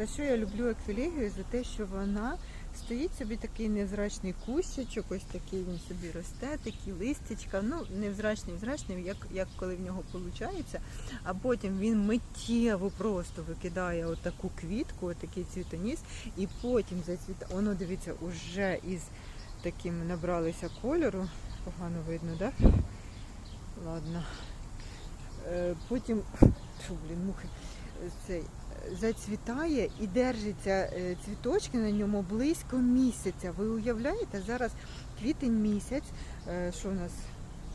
За що я люблю еквілегію? За те, що вона стоїть собі такий невзрачний кущичок, ось такий він собі росте, такі листячка. Ну, невзрачний, невзрачний, як, як коли в нього виходить. А потім він миттєво просто викидає отаку квітку, отакий цвітоніс, і потім зацвіта. Воно дивіться, уже із таким набралися кольору. Погано видно, так? Да? Ладно. Е, Потім, Фу, блін, мухи, цей, зацвітає і держиться е, цвіточки на ньому близько місяця. Ви уявляєте, зараз квітень місяць, е, що у нас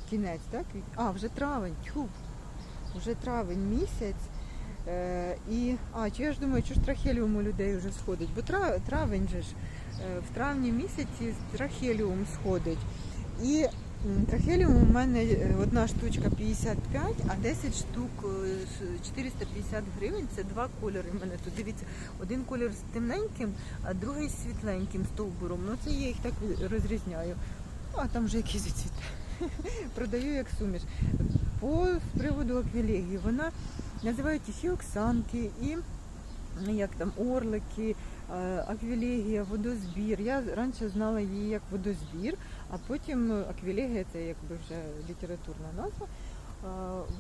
кінець, так? А, вже травень, тьху, вже травень місяць. Е, і, а, чи я ж думаю, що ж трахеліум у людей вже сходить, бо травень же ж, в травні місяці трахеліум сходить. І трахеліум у мене е, одна штучка 55, а 10 штук е, 450 гривень. Це два кольори. У мене тут дивіться, один колір з темненьким, а другий з світленьким стовбуром. Ну це я їх так розрізняю. Ну, а там вже якийсь цвіт. Продаю як суміш. По приводу аквілегії, вона називають їх і як там орлики, е, аквілегія, водозбір. Я раніше знала її як водозбір, а потім ну, аквілегія це якби вже літературна назва.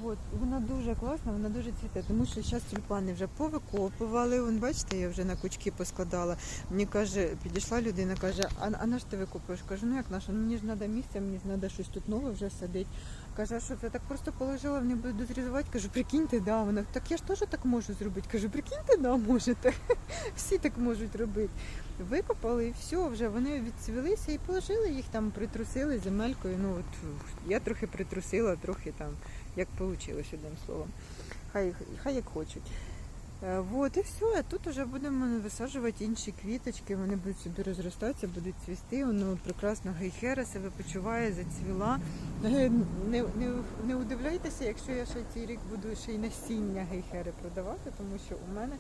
От, вона дуже класна, вона дуже цвіте, тому що зараз тюльпани вже повикопували. Вон, бачите, я вже на кучки поскладала. Мені каже, підійшла людина, каже, а, а на що ти викопуєш? Кажу, ну як на що? Ну, Мені ж треба місце, мені ж треба щось тут нове вже садити. Каже, а що це так просто положила, вони будуть дозрізувати. Кажу, прикиньте, да. Вона так я ж теж так можу зробити. Кажу, прикиньте, да, можете. Всі так можуть робити. Викопали і все, вже вони відцвілися і положили їх там, притрусили земелькою. Ну от я трохи притрусила, трохи там, як вийшло, одним словом. Хай, хай як хочуть. Е, Вот і все, а тут вже будемо висаджувати інші квіточки, вони будуть собі розростатися, будуть цвісти, воно прекрасно гейхера себе почуває, зацвіла. Е, Не, не, не удивляйтеся, якщо я ще цей рік буду ще й насіння гейхери продавати, тому що у мене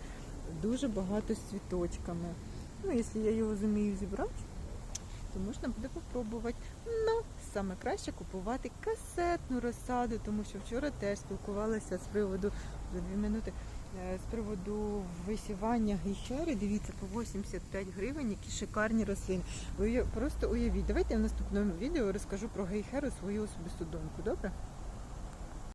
дуже багато з цвіточками. Ну, якщо я його зумію зібрати, то можна буде попробувати. Ну, саме краще купувати касетну розсаду, тому що вчора теж спілкувалася з приводу за дві минути. е, З приводу висівання гейхери, дивіться, по 85 гривень, які шикарні рослини. Ви просто уявіть, давайте я в наступному відео розкажу про гейхеру свою особисту думку, добре?